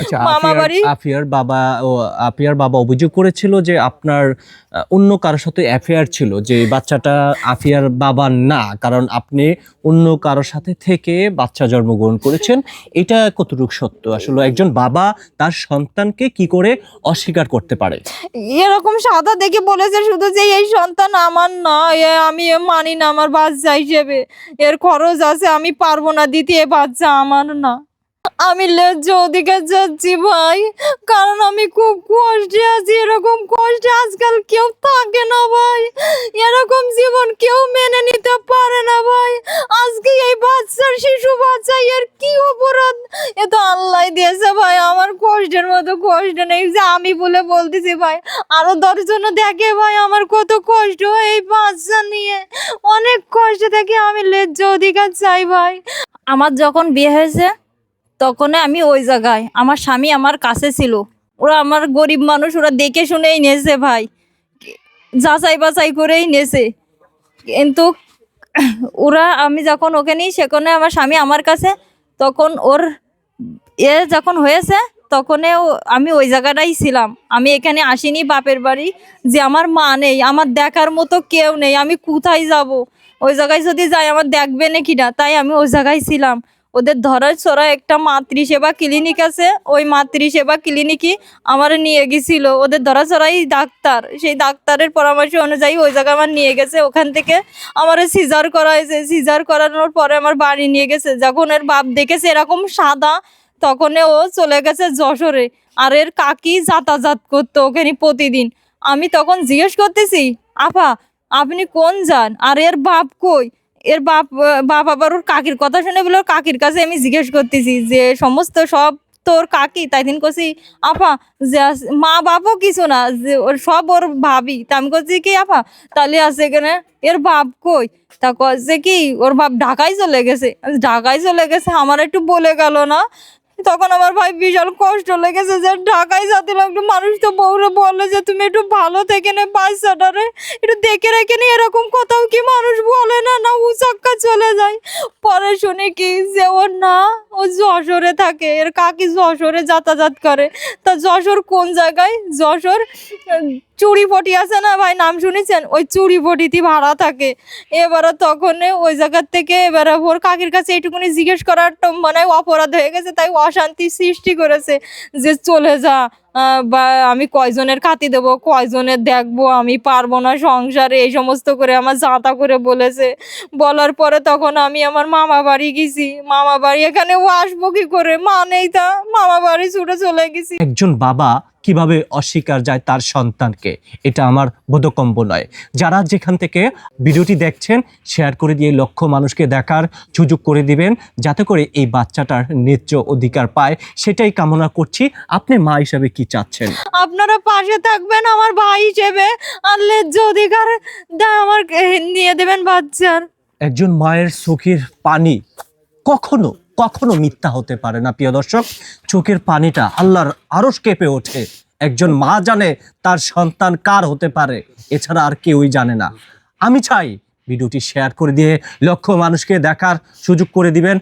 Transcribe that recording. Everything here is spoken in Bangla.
আচ্ছা মামা বাড়ি। আফিয়ার বাবা ও আফিয়ার বাবা অভিযোগ করেছিল যে আপনার অন্য কারোর সাথে অ্যাফেয়ার ছিল যে বাচ্চাটা আফিয়ার বাবা না কারণ আপনি অন্য কারোর সাথে থেকে বাচ্চা জন্মগ্রহণ করেছেন। এটা কতটুকু সত্য? আসলে একজন বাবা তার সন্তানকে কি করে অস্বীকার করতে পারে? এরকম সাদা দেখে বলেছে শুধু যে এই সন্তান আমার না আমি মানি না আমার বাচ্চা হিসেবে। এর খরচ আছে আমি পারব না দিতে এ বাচ্চা আমার না। আমি লেজ্জ ওদিকে যাচ্ছি ভাই, কারণ আমি খুব কষ্টে আছি, এরকম কষ্টে আজকাল কেউ থাকে না ভাই, এরকম জীবন কেউ মেনে নিতে পারে না ভাই, আজকে এই বাচ্চার শিশু বাচ্চা এর কি অপরাধ? এ তো আল্লাহ দিয়েছে ভাই, আমার কষ্টের মতো কষ্ট নেই, যে আমি বলে বলতেছি ভাই, আরও দশজন দেখে ভাই আমার কত কষ্ট এই বাচ্চা নিয়ে, অনেক কষ্ট থেকে আমি লেজ্জ অধিকার চাই ভাই। আমার যখন বিয়ে হয়েছে তখন আমি ওই জায়গায়, আমার স্বামী আমার কাছে ছিল। ওরা আমার গরিব মানুষ, ওরা দেখে শুনেই নেছে ভাই। যাচাই বাছাই করেই নেছে। কিন্তু ওরা, আমি যখন ওকে নিই, সেখানে আমার স্বামী আমার কাছে, তখন ওর এ যখন হয়েছে তখনও আমি ওই জায়গাটাই ছিলাম। আমি এখানে আসিনি বাপের বাড়ি, যে আমার মা নেই, আমার দেখার মতো কেউ নেই, আমি কোথায় যাব? ওই জায়গায় যদি যাই, আমার দেখবে না? তাই আমি ওই জায়গায় ছিলাম। ওদের ধরার ছড়া একটা মাতৃসেবা ক্লিনিক আছে। ওই মাতৃসেবা ক্লিনিকই আমার নিয়ে গেছিল। ওদের ধরা ছড়াই ডাক্তার। সেই ডাক্তারের পরামর্শ অনুযায়ী ওই জায়গায় আমার নিয়ে গেছে। ওখান থেকে আমার সিজার করা হয়েছে সিজার করানোর পরে আমার বাড়ি নিয়ে গেছে। যখন এর বাপ দেখেছে এরকম সাদা, তখন ও চলে গেছে যশোরে। আর এর কাকি যাতায়াত করতো ওখানে প্রতিদিন। আমি তখন জিজ্ঞেস করতেছি, আপা, আপনি কোন যান? আর এর বাপ কই? এর বাপ বাপ আবার ওর কাকির কথা শুনে বলে কাকির কাছে আমি জিজ্ঞেস করতেছি যে, সমস্ত সব তোর কাকি? তাই দিন কছি আপা, যে মা বাপও কিছু না, যে ওর সব ওর ভাবি। তা আমি করছি কি আপা? তাহলে আছে এখানে এর বাপ কই? তা কছে কি, ওর বাপ ঢাকায় চলে গেছে। ঢাকায় চলে গেছে? আমার একটু বলে গেল না? তখন আমার ভাই বিশাল কষ্ট লেগেছে যে ঢাকায় যেতে লাগল মানুষ তো বউরে বলল যে, তুমি একটু ভালো থেকে নে বাচ্চাটারে একটু দেখে রেখে নে, এরকম কোথাও কি মানুষ বলে না না উচাক্কা চলে যায়? পরে শুনে কি যে, ও না, ও যশোরে থাকে। এর কাকি যশোরে যাতায়াত করে। তা যশোর কোন জায়গায়? যশোর চুড়িপটি আছে না ভাই? নাম শুনেছেন? ওই চুড়িপটিতে ভাড়া থাকে। এবারে তখন ওই জায়গার থেকে এবারে ওর কাকির কাছে এইটুকুনি জিজ্ঞেস করার মানে অপরাধ হয়ে গেছে, তাই অশান্তি সৃষ্টি করেছে যে চলে যা বা আমি কয়জনের খাতি দেব, কয়জনের দেখব, আমি পারব না সংসারে, এই সমস্ত করে আমার জাতা করে বলেছে। বলার পরে তখন আমি আমার মামা বাড়ি গেছি। মামা বাড়ি এখানে আসব কি করে? মা নেই তা, মামা বাড়ি ছুটে চলে গেছি। একজন বাবা কীভাবে অস্বীকার যায় তার সন্তানকে? এটা আমার বোধকম্ব নয়। যারা যেখান থেকে ভিডিওটি দেখছেন শেয়ার করে দিয়ে লক্ষ মানুষকে দেখার সুযোগ করে দিবেন যাতে করে এই বাচ্চাটার ন্যায্য অধিকার পায় সেটাই কামনা করছি। আপনি মা হিসাবে কি চাচ্ছেন? আপনারা পাশে থাকবেন আমার ভাই হিসেবে। আর লেজ্জ অধিকার আমার নিয়ে দেবেন বাচ্চার। একজন মায়ের চোখের পানি কখনো কখনো মিথ্যা হতে পারে না প্রিয় দর্শক। চোখের পানিটা আল্লাহর আরস কেঁপে ওঠে। একজন মা জানে তার সন্তান কার হতে পারে, এছাড়া আর কেউই জানে না। আমি চাই ভিডিওটি শেয়ার করে দিয়ে লক্ষ মানুষকে দেখার সুযোগ করে দিবেন।